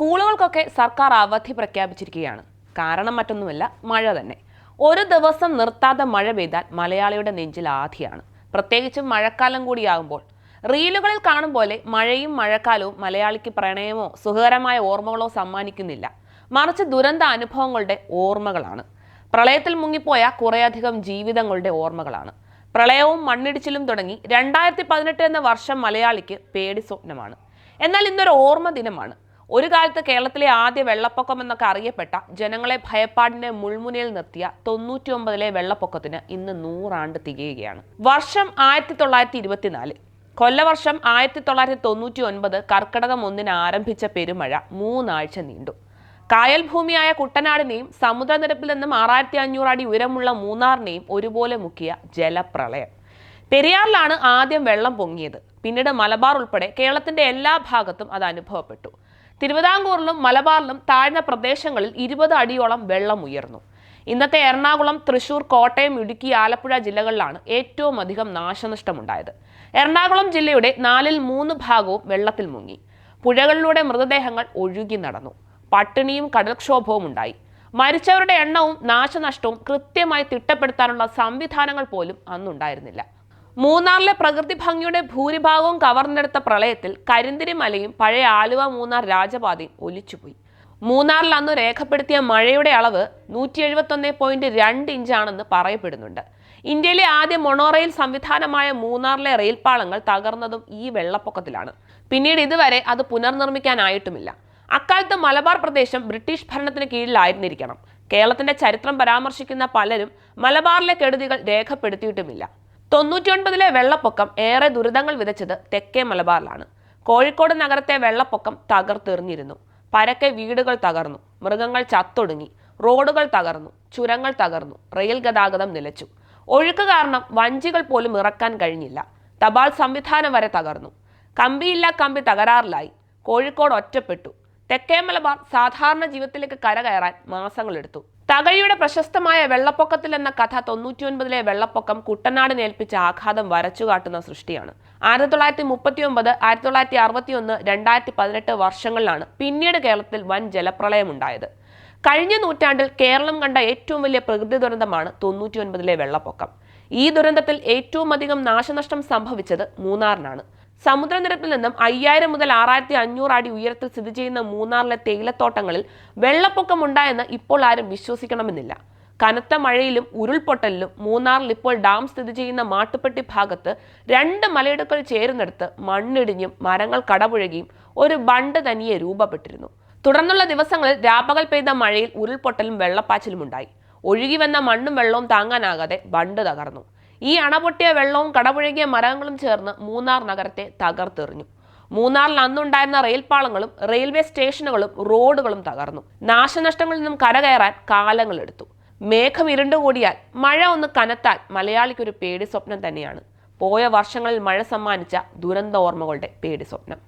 സ്കൂളുകൾക്കൊക്കെ സർക്കാർ അവധി പ്രഖ്യാപിച്ചിരിക്കുകയാണ്. കാരണം മറ്റൊന്നുമല്ല മഴ തന്നെ. ഒരു ദിവസം നിർത്താതെ മഴ പെയ്താൽ മലയാളിയുടെ നെഞ്ചിൽ ആധിയാണ്. പ്രത്യേകിച്ചും മഴക്കാലം കൂടിയാകുമ്പോൾ. റീലുകളിൽ കാണും പോലെ മഴയും മഴക്കാലവും മലയാളിക്ക് പ്രണയമോ സുഖകരമായ ഓർമ്മകളോ സമ്മാനിക്കുന്നില്ല. മറിച്ച് ദുരന്ത അനുഭവങ്ങളുടെ ഓർമ്മകളാണ്. പ്രളയത്തിൽ മുങ്ങിപ്പോയ കുറേയധികം ജീവിതങ്ങളുടെ ഓർമ്മകളാണ്. പ്രളയവും മണ്ണിടിച്ചിലും തുടങ്ങി രണ്ടായിരത്തി പതിനെട്ട് എന്ന വർഷം മലയാളിക്ക് പേടി സ്വപ്നമാണ് എന്നാൽ ഇന്നൊരു ഓർമ്മ ദിനമാണ്. ഒരു കാലത്ത് കേരളത്തിലെ ആദ്യ വെള്ളപ്പൊക്കം എന്നൊക്കെ അറിയപ്പെട്ട ജനങ്ങളെ ഭയപ്പാടിന്റെ മുൾമുനയിൽ നിർത്തിയ തൊണ്ണൂറ്റി ഒമ്പതിലെ വെള്ളപ്പൊക്കത്തിന് ഇന്ന് നൂറാണ്ട് തികയുകയാണ്. വർഷം ആയിരത്തി തൊള്ളായിരത്തി ഇരുപത്തിനാല് കൊല്ലവർഷം ആയിരത്തി തൊള്ളായിരത്തി തൊണ്ണൂറ്റി ഒൻപത് കർക്കടകം ഒന്നിന് ആരംഭിച്ച പെരുമഴ മൂന്നാഴ്ച നീണ്ടു. കായൽ ഭൂമിയായ കുട്ടനാടിനെയും സമുദ്രനിരപ്പിൽ നിന്നും ആറായിരത്തി അഞ്ഞൂറ് അടി ഉയരമുള്ള മൂന്നാറിനെയും ഒരുപോലെ മുക്കിയ ജലപ്രളയം. പെരിയാറിലാണ് ആദ്യം വെള്ളം പൊങ്ങിയത്. പിന്നീട് മലബാർ ഉൾപ്പെടെ കേരളത്തിന്റെ എല്ലാ ഭാഗത്തും അത് അനുഭവപ്പെട്ടു. തിരുവിതാംകൂറിലും മലബാറിലും താഴ്ന്ന പ്രദേശങ്ങളിൽ ഇരുപത് അടിയോളം വെള്ളം ഉയർന്നു. ഇന്നത്തെ എറണാകുളം തൃശൂർ കോട്ടയം ഇടുക്കി ആലപ്പുഴ ജില്ലകളിലാണ് ഏറ്റവും അധികം നാശനഷ്ടമുണ്ടായത്. എറണാകുളം ജില്ലയുടെ നാലിൽ മൂന്ന് ഭാഗവും വെള്ളത്തിൽ മുങ്ങി. പുഴകളിലൂടെ മൃതദേഹങ്ങൾ ഒഴുകി നടന്നു. പട്ടിണിയും കടൽക്ഷോഭവും ഉണ്ടായി. മരിച്ചവരുടെ എണ്ണവും നാശനഷ്ടവും കൃത്യമായി തിട്ടപ്പെടുത്താനുള്ള സംവിധാനങ്ങൾ പോലും അന്നുണ്ടായിരുന്നില്ല. മൂന്നാറിലെ പ്രകൃതി ഭംഗിയുടെ ഭൂരിഭാഗവും കവർന്നെടുത്ത പ്രളയത്തിൽ കരിന്തിരി മലയും പഴയ ആലുവ മൂന്നാർ രാജപാതയും ഒലിച്ചുപോയി. മൂന്നാറിൽ അന്ന് രേഖപ്പെടുത്തിയ മഴയുടെ അളവ് നൂറ്റി എഴുപത്തൊന്ന് പോയിന്റ് രണ്ട് ഇഞ്ചാണെന്ന് പറയപ്പെടുന്നുണ്ട്. ഇന്ത്യയിലെ ആദ്യ മൊണോറെയിൽ സംവിധാനമായ മൂന്നാറിലെ റെയിൽപാളങ്ങൾ തകർന്നതും ഈ വെള്ളപ്പൊക്കത്തിലാണ്. പിന്നീട് ഇതുവരെ അത് പുനർനിർമ്മിക്കാനായിട്ടുമില്ല. അക്കാലത്ത് മലബാർ പ്രദേശം ബ്രിട്ടീഷ് ഭരണത്തിന് കീഴിലായിരുന്നിരിക്കണം. കേരളത്തിന്റെ ചരിത്രം പരാമർശിക്കുന്ന പലരും മലബാറിലെ കെടുതികൾ രേഖപ്പെടുത്തിയിട്ടുമില്ല. തൊണ്ണൂറ്റിയൊൻപതിലെ വെള്ളപ്പൊക്കം ഏറെ ദുരിതങ്ങൾ വിതച്ചത് തെക്കേ മലബാറിലാണ്. കോഴിക്കോട് നഗരത്തെ വെള്ളപ്പൊക്കം തകർത്തെറിഞ്ഞിരുന്നു. പരക്കെ വീടുകൾ തകർന്നു. മൃഗങ്ങൾ ചത്തൊടുങ്ങി. റോഡുകൾ തകർന്നു. ചുരങ്ങൾ തകർന്നു. റെയിൽ ഗതാഗതം നിലച്ചു. ഒഴുക്ക് കാരണം വഞ്ചികൾ പോലും ഇറക്കാൻ കഴിഞ്ഞില്ല. തപാൽ സംവിധാനം വരെ തകർന്നു. കമ്പിയില്ല കമ്പി തകരാറിലായി. കോഴിക്കോട് ഒറ്റപ്പെട്ടു. തെക്കേ മലബാർ സാധാരണ ജീവിതത്തിലേക്ക് കരകയറാൻ മാസങ്ങളെടുത്തു. തകഴിയുടെ പ്രശസ്തമായ വെള്ളപ്പൊക്കത്തിൽ എന്ന കഥ തൊണ്ണൂറ്റിയൊൻപതിലെ വെള്ളപ്പൊക്കം കുട്ടനാട് ഏൽപ്പിച്ച ആഘാതം വരച്ചു കാട്ടുന്ന സൃഷ്ടിയാണ്. ആയിരത്തി തൊള്ളായിരത്തി മുപ്പത്തി ഒമ്പത് ആയിരത്തി തൊള്ളായിരത്തി അറുപത്തി ഒന്ന് രണ്ടായിരത്തി പതിനെട്ട് വർഷങ്ങളിലാണ് പിന്നീട് കേരളത്തിൽ വൻ ജലപ്രളയം ഉണ്ടായത് കഴിഞ്ഞ നൂറ്റാണ്ടിൽ കേരളം കണ്ട ഏറ്റവും വലിയ പ്രകൃതി ദുരന്തമാണ് തൊണ്ണൂറ്റിയൊൻപതിലെ വെള്ളപ്പൊക്കം. ഈ ദുരന്തത്തിൽ ഏറ്റവും അധികം നാശനഷ്ടം സംഭവിച്ചത് മൂന്നാറിനാണ്. സമുദ്രനിരപ്പിൽ നിന്നും അയ്യായിരം മുതൽ ആറായിരത്തി അഞ്ഞൂറ് അടി ഉയരത്തിൽ സ്ഥിതി ചെയ്യുന്ന മൂന്നാറിലെ തേയിലത്തോട്ടങ്ങളിൽ വെള്ളപ്പൊക്കമുണ്ടായെന്ന് ഇപ്പോൾ ആരും വിശ്വസിക്കണമെന്നില്ല. കനത്ത മഴയിലും ഉരുൾപൊട്ടലിലും മൂന്നാറിൽ ഇപ്പോൾ ഡാം സ്ഥിതി ചെയ്യുന്ന മാട്ടുപ്പെട്ടി ഭാഗത്ത് രണ്ട് മലയിടുക്കൾ ചേരുന്നിടത്ത് മണ്ണിടിഞ്ഞും മരങ്ങൾ കടപുഴകിയും ഒരു ബണ്ട് തനിയെ രൂപപ്പെട്ടിരുന്നു. തുടർന്നുള്ള ദിവസങ്ങളിൽ രാപ്പകൽ പെയ്ത മഴയിൽ ഉരുൾപൊട്ടലും വെള്ളപ്പാച്ചിലും ഉണ്ടായി ഒഴുകി വന്ന മണ്ണും വെള്ളവും താങ്ങാനാകാതെ ബണ്ട് തകർന്നു. ഈ അണപൊട്ടിയ വെള്ളവും കടപുഴകിയ മരങ്ങളും ചേർന്ന് മൂന്നാർ നഗരത്തെ തകർത്തെറിഞ്ഞു. മൂന്നാറിൽ അന്നുണ്ടായിരുന്ന റെയിൽപാളങ്ങളും റെയിൽവേ സ്റ്റേഷനുകളും റോഡുകളും തകർന്നു. നാശനഷ്ടങ്ങളിൽ നിന്നും കരകയറാൻ കാലങ്ങളെടുത്തു മേഘം ഇരുണ്ടുകൂടിയാൽ മഴ ഒന്ന് കനത്താൽ മലയാളിക്കൊരു പേടി സ്വപ്നം തന്നെയാണ്. പോയ വർഷങ്ങളിൽ മഴ സമ്മാനിച്ച ദുരന്ത ഓർമ്മകളുടെ പേടി സ്വപ്നം